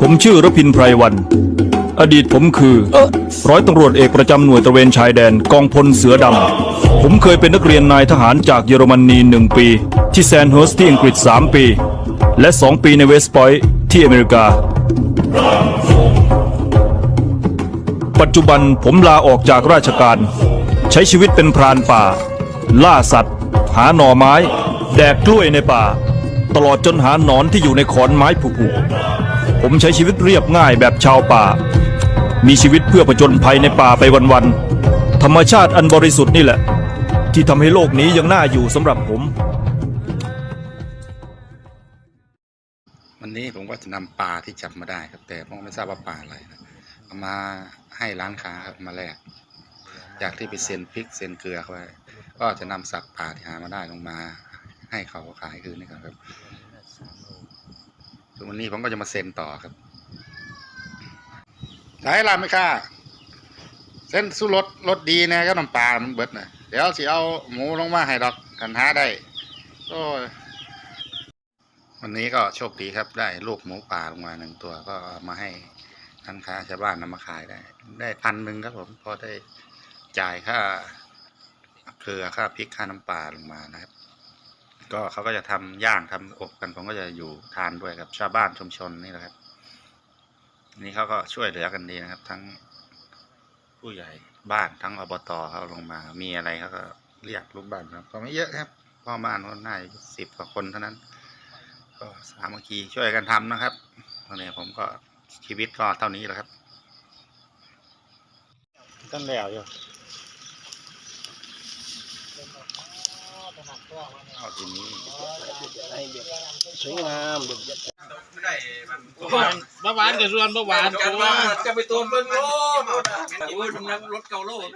ผมชื่อรพินไพรวัน อดีตผมคือ ร้อยตำรวจเอกประจำหน่วยตระเวนชายแดนกองพลเสือดำ ผมเคยเป็นนักเรียนนายทหารจากเยอรมนีหนึ่งปี ที่แซนเฮิร์สที่อังกฤษ3ปี และ2ปีในเวสต์พอยต์ที่อเมริกา ปัจจุบันผมลาออกจากราชการ ใช้ชีวิตเป็นพรานป่า ล่าสัตว์ หาหน่อไม้ แดกกล้วยในป่า ตลอดจนหาหนอนที่อยู่ในขอนไม้ผุๆผมใช้ชีวิตเรียบง่ายแบบชาวป่า มีชีวิตเพื่อผจญภัยในป่าไปวันๆธรรมชาติอันบริสุทธิ์นี่แหละ ที่ทำให้โลกนี้ยังน่าอยู่สำหรับผม วันนี้ผมก็จะนำปลาที่จับมาได้ครับ แต่ผมไม่ทราบว่าปลาอะไรนะเอามาให้ร้านค้าครับมาแลกจากที่ไปเซ็นพริกเซ็นเกลือเขาไว้ก็จะนำสักปลาที่หามาได้ลงมา ให้เขาขายคืนนี่ครับส่วนวันนี้ผมก็จะมาเซ็นต่อครับขายร้านไม่ค่าเส้นสู้รสรสดีนะก็น้ำปลามันเบิดนะเดี๋ยวสิเอาหมูลงมาให้ดอกกันหาได้โอ้ยวันนี้ก็โชคดีครับได้ลูกหมูป่าลงมาหนึ่งตัวก็มาให้ร้านค้าชาวบ้านนำมาขายได้ ได้พันหนึ่งครับผมพอได้จ่ายค่าเกลือค่าพริกค่าน้ำปลาลงมานะครับ ก็เขาก็จะทำย่างทำอบกันผมก็จะอยู่ทานด้วยครับ ชาวบ้านชุมชนนี่แหละครับ นี่เขาก็ช่วยเหลือกันดีนะครับ ทั้งผู้ใหญ่บ้านทั้งอบตเขาลงมา มีอะไรเขาก็เรียกลูกบ้านครับ ก็ไม่เยอะครับ พ่อบ้านคนน่าสิบกว่าคนเท่านั้น ก็สามัคคีช่วยกันทำนะครับตอนนี้ผมก็ชีวิตก็เท่านี้แหละครับต้นแล้วอยู่ เอาทีนี้สวยงามเด็ดเบาหวานกับส่วนเบาหวานกันว่าจะไปตัวเบิ้งโลดโอ้ยมันรถเก่าโลด